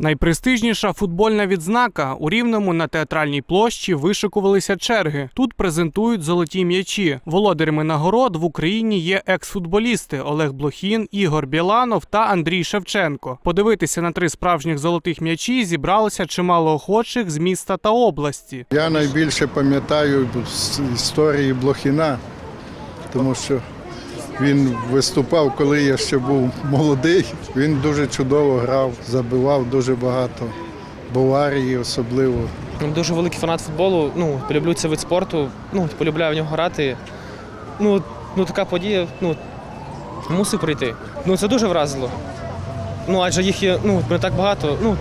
Найпрестижніша футбольна відзнака у рівному на театральній площі вишикувалися черги. Тут презентують золоті м'ячі. Володарями нагород в Україні є екс-футболісти Олег Блохін, Ігор Біланов та Андрій Шевченко. Подивитися на три справжніх золотих м'ячі зібралося чимало охочих з міста та області. Я найбільше пам'ятаю з історії Блохіна, тому що він виступав, коли я ще був молодий. Він дуже чудово грав, забивав дуже багато. Баварії особливо. Дуже великий фанат футболу. Ну, полюблю цей вид спорту. Ну, полюбляю в нього грати. Ну, ну така подія, ну, мусив прийти. Ну, це дуже вразило. Ну, адже їх є ну, не так багато ну,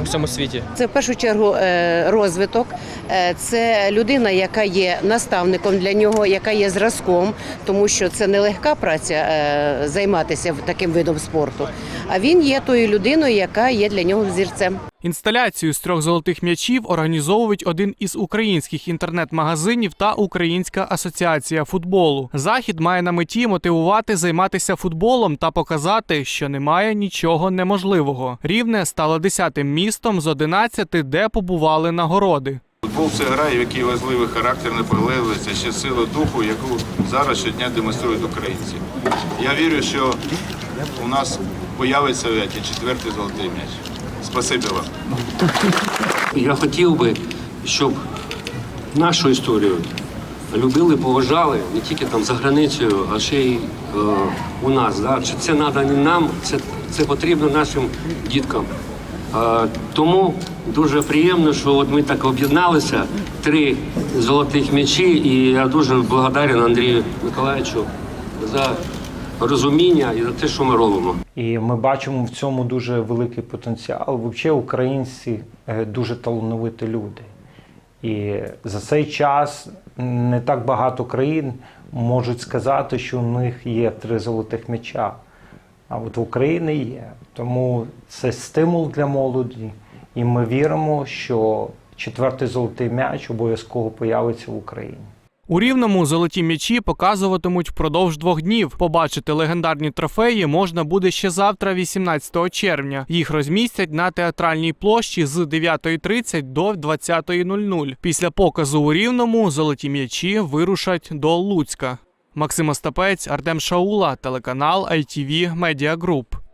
у всьому світі. Це в першу чергу е, розвиток. Е, Це людина, яка є наставником для нього, яка є зразком, тому що це нелегка праця е, займатися таким видом спорту. А він є тою людиною, яка є для нього взірцем. Інсталяцію з трьох золотих м'ячів організовують один із українських інтернет-магазинів та Українська асоціація футболу. Захід має на меті мотивувати займатися футболом та показати, що немає нічого неможливого. Рівне стало десятим містом з 11, де побували нагороди. Футбол це гра, в якій важливий характер, наполегливість, а ще сила духу, яку зараз щодня демонструють українці. Я вірю, що у нас появиться четвертий золотий м'яч. Спасибі вам. Я хотів би, щоб нашу історію любили, поважали не тільки там за границею, а ще й е, у нас. Да? Це треба не нам, це, це потрібно нашим діткам. Е, тому дуже приємно, що от ми так об'єдналися, три золотих м'ячі, і я дуже благодарен Андрію Миколаївичу за розуміння і за те, що ми робимо. І ми бачимо в цьому дуже великий потенціал. Взагалі, українці е, дуже талановиті люди. І за цей час не так багато країн можуть сказати, що у них є три золотих м'яча. А от в Україні є. Тому це стимул для молоді. І ми віримо, що четвертий золотий м'яч обов'язково появиться в Україні. У рівному золоті м'ячі показуватимуть впродовж двох днів. Побачити легендарні трофеї можна буде ще завтра, 18 червня. Їх розмістять на театральній площі з 9.30 до 20.00. Після показу у рівному золоті м'ячі вирушать до Луцька. Максим Остапець, Артем Шаула, телеканал ITV Media Group.